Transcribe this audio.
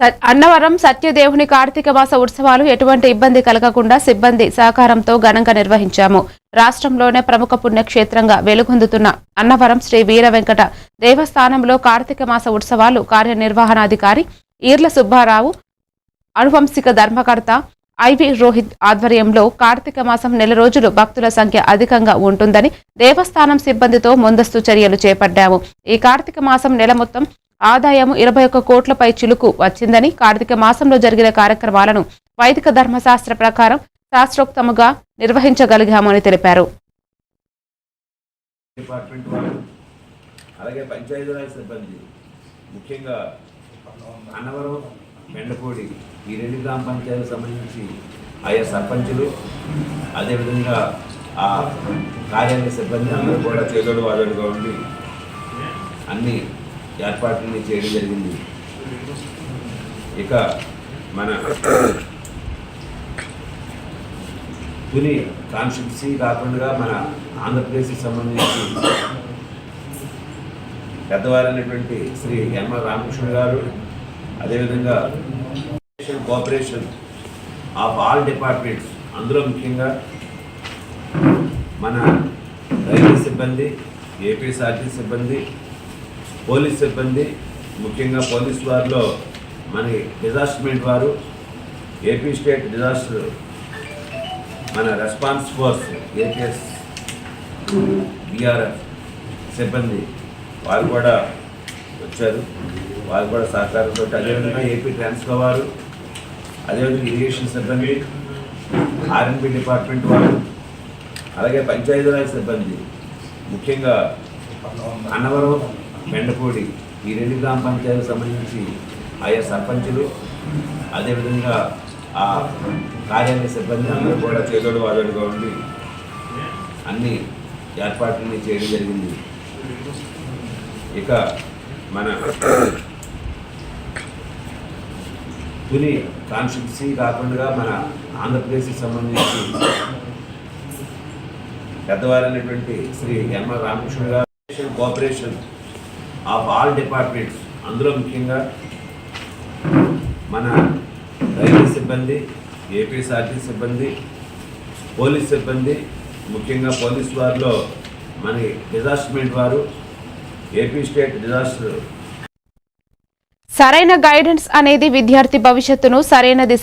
అన్నవరం సత్యదేవుని కార్తీక మాస ఉత్సవాలు ఎటువంటి ఇబ్బంది కలగకుండా సిబ్బంది సహకారంతో ఘనంగా నిర్వహించాము. రాష్ట్రంలోనే ప్రముఖ పుణ్యక్షేత్రంగా వెలుగొందుతున్న అన్నవరం శ్రీ వీర వెంకట దేవస్థానంలో కార్తీక మాస ఉత్సవాలు కార్యనిర్వహణాధికారి ఈర్ల సుబ్బారావు అనువంశిక ధర్మకర్త ఐవి రోహిత్ ఆధ్వర్యంలో కార్తీక మాసం నెల రోజులు భక్తుల సంఖ్య అధికంగా ఉంటుందని దేవస్థానం సిబ్బందితో ముందస్తు చర్యలు చేపట్టాము. ఈ కార్తీక మాసం నెల మొత్తం ఆదాయం ఇరవై ఒక్క కోట్లపై చిలుకు వచ్చిందని కార్తీక మాసంలో జరిగిన కార్యక్రమాలను వైదిక ధర్మశాస్త్ర ప్రకారం శాస్త్రోక్తముగా నిర్వహించగలిగామని తెలిపారు. అలాగే పంచాయతీరాజ్ సిబ్బంది ముఖ్యంగా అన్నవరం బెండపూడి ఈ రెండు గ్రామ పంచాయతీలకు సంబంధించి ఆయా సర్పంచులు అదేవిధంగా ఆ కార్యాలయ సిబ్బంది అందరూ కూడా చేదోడు వాదోడుగా ఉండి అన్ని ఏర్పాట్లని చేయడం జరిగింది. ఇక మన తుని కాన్స్టిట్యున్సీ కాకుండా మన ఆంధ్రప్రదేశ్కి సంబంధించి పెద్దవారైనటువంటి శ్రీ యనమ రామకృష్ణ గారు అదేవిధంగా కోఆపరేషన్ ఆఫ్ ఆల్ డిపార్ట్మెంట్స్ అందులో ముఖ్యంగా మన రైల్వే సిబ్బంది ఏపీఎస్ఆర్టీ సిబ్బంది పోలీస్ సిబ్బంది ముఖ్యంగా పోలీస్ వారిలో మన డిజాస్టర్మెంట్ వారు ఏపీ స్టేట్ డిజాస్టర్ మన రెస్పాన్స్ ఫోర్స్ ఏపీఎస్ బీఆర్ఎఫ్ సిబ్బంది వారు కూడా వచ్చారు. వారు కూడా సహకారంతో అదేవిధంగా ఏపీ ట్రాన్స్కో వారు అదేవిధంగా ఇరిగేషన్ సిబ్బంది ఆర్ఎన్బి డిపార్ట్మెంట్ వారు అలాగే పంచాయతీరాజ్ సిబ్బంది ముఖ్యంగా అన్నవరం బెండపూడి ఈ రెండు గ్రామ పంచాయతీలకు సంబంధించి ఆయా సర్పంచులు అదేవిధంగా ఆ కార్యాలయ సిబ్బంది అందరూ కూడా చేదోడు వాదోడుగా ఉండి అన్ని ఏర్పాట్లని చేయడం జరిగింది. ఇక మన తుని కాన్స్టిట్యున్సీ కాకుండా మన ఆంధ్రప్రదేశ్కి సంబంధించి పెద్దవారైనటువంటి శ్రీ ఎన్మ రామకృష్ణ గారు కోఆపరేషన్ ఆఫ్ ఆల్ డిపార్ట్మెంట్స్. అందులో ముఖ్యంగా మన రైల్వే సిబ్బంది ఏపీఎస్ఆర్టీ సిబ్బంది పోలీస్ సిబ్బంది ముఖ్యంగా పోలీస్ వారిలో మన డిజాస్టర్మెంట్ వారు ఏపీ స్టేట్ డిజాస్టర్. సరైన గైడెన్స్ అనేది విద్యార్థి భవిష్యత్తును సరైన దిశ